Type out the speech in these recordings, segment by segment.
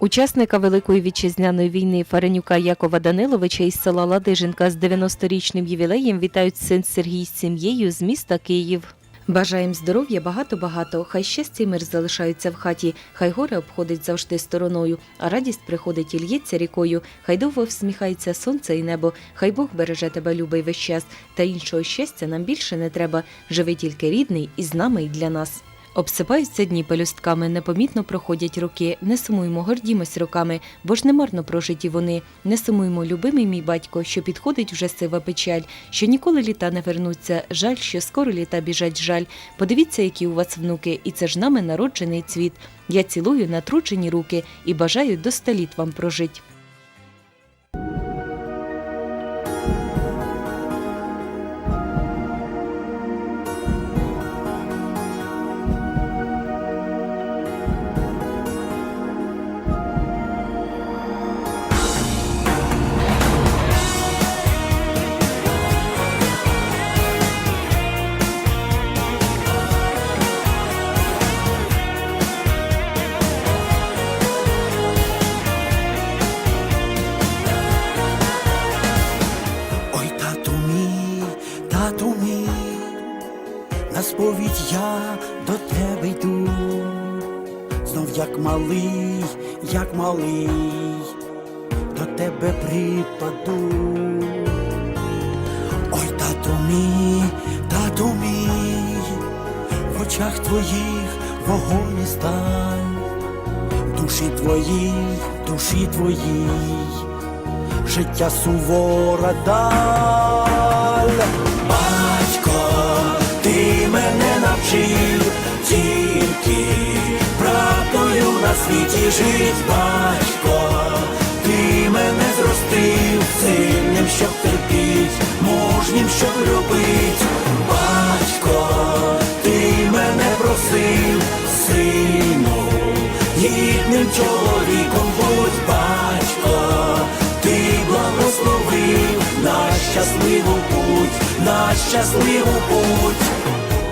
Учасника Великої вітчизняної війни Фаренюка Якова Даниловича із села Ладижинка з 90-річним ювілеєм вітають син Сергій з сім'єю з міста Київ. Бажаєм здоров'я багато-багато. Хай щастя й мир залишаються в хаті, хай горе обходить завжди стороною, а радість приходить і л'ється рікою. Хай довго всміхається сонце і небо, хай Бог береже тебе любий весь час. Та іншого щастя нам більше не треба. Живи тільки рідний і з нами й для нас. Обсипаються дні пелюстками, непомітно проходять роки. Не сумуймо, гордімось роками, бо ж не марно прожиті вони. Не сумуймо, любимий мій батько, що підходить вже сива печаль, що ніколи літа не вернуться. Жаль, що скоро літа біжать жаль. Подивіться, які у вас внуки, і це ж нами народжений цвіт. Я цілую натруджені руки і бажаю до ста літ вам прожить. Малий, як малий, до тебе припаду. Ой, тату мій, тату мій, в очах твоїх вогонь і сталь, душі твоїй, душі твоїй життя сувора даль. Світі жить, батько, ти мене зростив сильним, щоб терпіть, мужнім, щоб любить. Батько, ти мене просив, сину, гідним чоловіком будь батько, ти благословив на щасливу путь, на щасливу путь.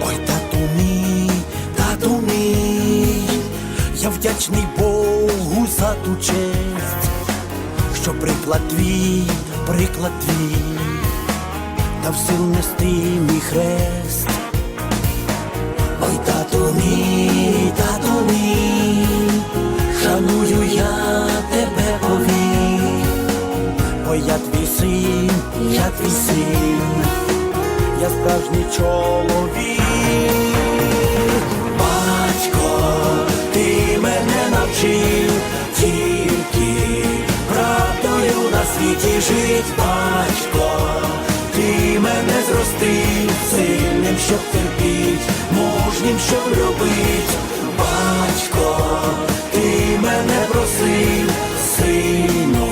Ой, тату мій, тату мій, я вдячний Богу за ту честь, що приклад твій, приклад твій, дав сил нести мій хрест. Ой, тату мій, тату мій, шаную я тебе повік, бо я твій син, я твій син, я справжній чоловік. Світі жить, батько, ти мене зростив сильним, щоб терпіть, мужнім, щоб любить, батько, ти мене просив, сину,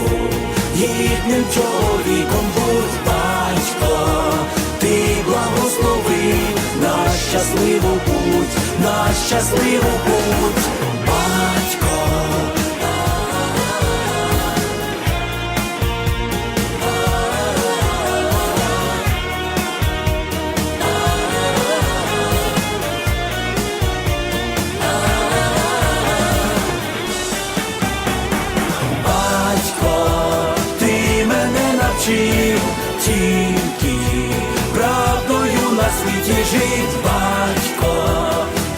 гідним чоловіком будь батько, ти благословив на щасливу путь, на щасливу путь, жить, батько,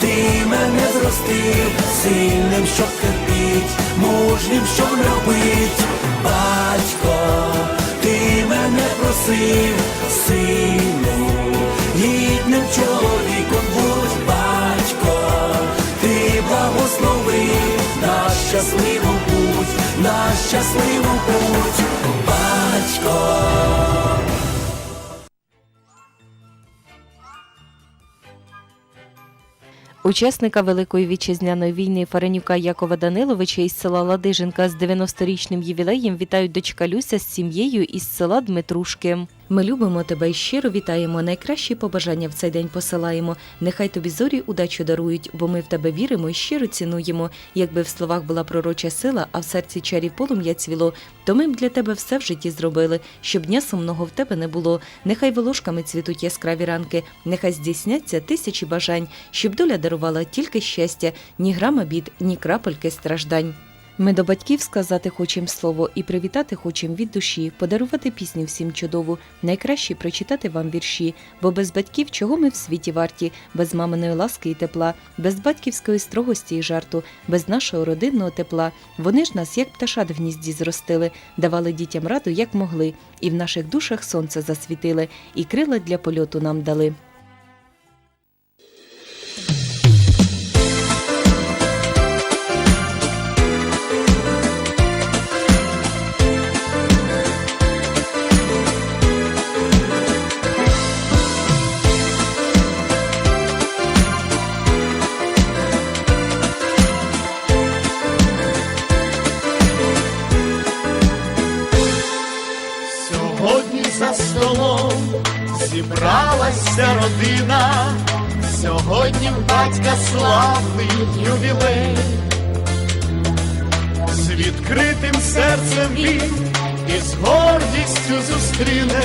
ти мене зростив сильним, щоб терпіть, мужнім, щоб любить, батько, ти мене просив, сину, гідним чоловіком будь. Батько, ти благословив на щасливу путь, на щасливу путь, батько. Учасника Великої вітчизняної війни Фаренюка Якова Даниловича із села Ладижинка з 90-річним ювілеєм вітають дочка Люся з сім'єю із села Дмитрушки. Ми любимо тебе і щиро вітаємо. Найкращі побажання в цей день посилаємо. Нехай тобі зорі удачу дарують, бо ми в тебе віримо і щиро цінуємо. Якби в словах була пророча сила, а в серці чарів полум'я цвіло, то ми б для тебе все в житті зробили, щоб дня сумного в тебе не було. Нехай волошками цвітуть яскраві ранки, нехай здійсняться тисячі бажань, щоб доля дарувала тільки щастя, ні грама бід, ні крапельки страждань. Ми до батьків сказати хочем слово і привітати хочем від душі, подарувати пісню всім чудову, найкраще прочитати вам вірші, бо без батьків чого ми в світі варті, без маминої ласки і тепла, без батьківської строгості і жарту, без нашого родинного тепла. Вони ж нас, як пташат в гнізді зростили, давали дітям раду, як могли, і в наших душах сонце засвітили, і крила для польоту нам дали. За столом зібралася родина, сьогодні в батька славний ювілей, з відкритим серцем він і з гордістю зустріне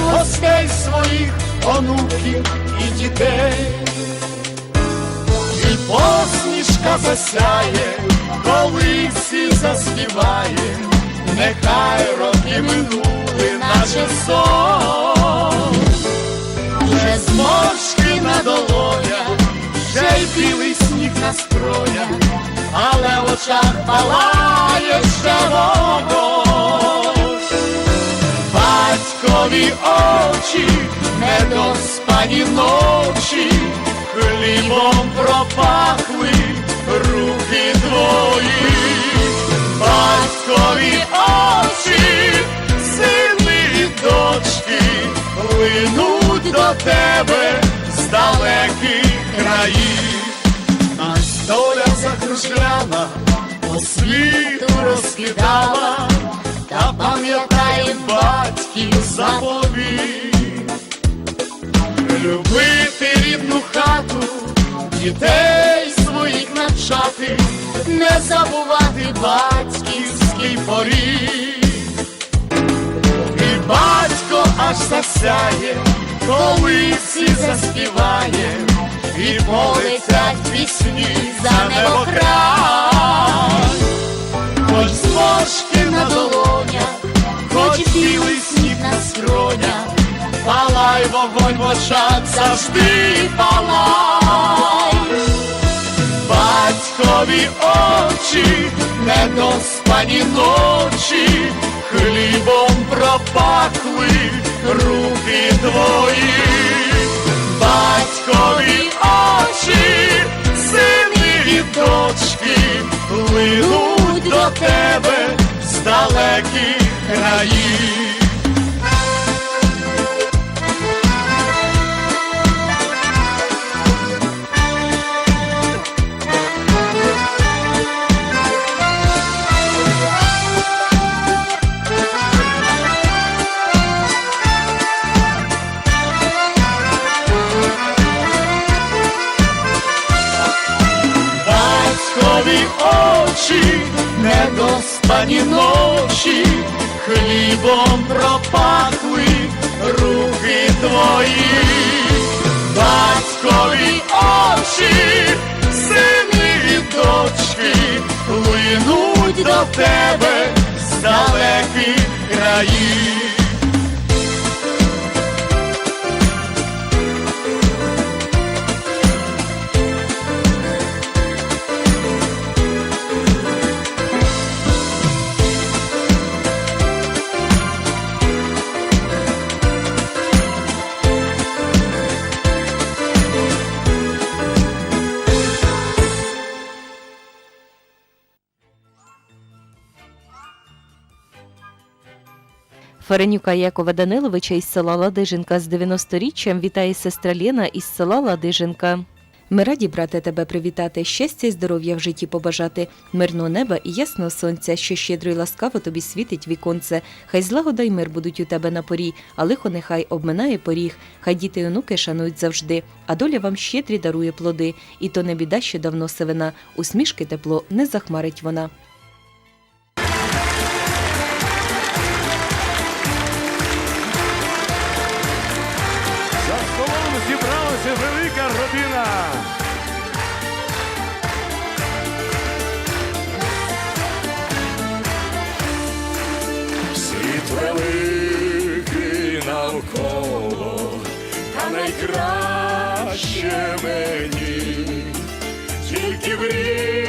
гостей своїх онуків і дітей, і посмішка засяє, коли всі заспіває. Нехай роки минули, наче сон, вже зморшки на долонях, вже й білий сніг на строях, але в очах палає ще вогонь. Батькові очі, недоспані ночі, хлібом пропахли руки твої батькові очі, тебе з далеких країв. Нас доля закружляна, по світу розкидала, та пам'ятай батьків заповіт. Любити рідну хату, дітей своїх навчати, не забувати батьківський поріг. Батько аж засяє, коли всі заспіває, і полетять пісні за небокрай. Хоч зморшки на долонях, хоч білий сніг на скронях, палай вогонь в очах, завжди палай. Батькові очі, недоспані ночі, хлібом пропахли руки твої. Тебе з далеких країв. батькові очі, недоспані ночі, хлібом пропахли руки твої, батькові очі, сини і дочки, плинуть до тебе з далеких країв. Фаренюка Якова Даниловича із села Ладижинка з 90-річчям вітає сестра Лена із села Ладижинка. Ми раді, брате, тебе привітати, щастя і здоров'я в житті побажати, мирного неба і ясного сонця, що щедро й ласкаво тобі світить віконце. Хай злагода й мир будуть у тебе на порі, а лихо нехай обминає поріг. Хай діти й онуки шанують завжди, а доля вам щедрі дарує плоди. І то не біда, що давно сивина. Усмішки тепло не захмарить вона. великий навколо, та найкраще мені тільки в рік.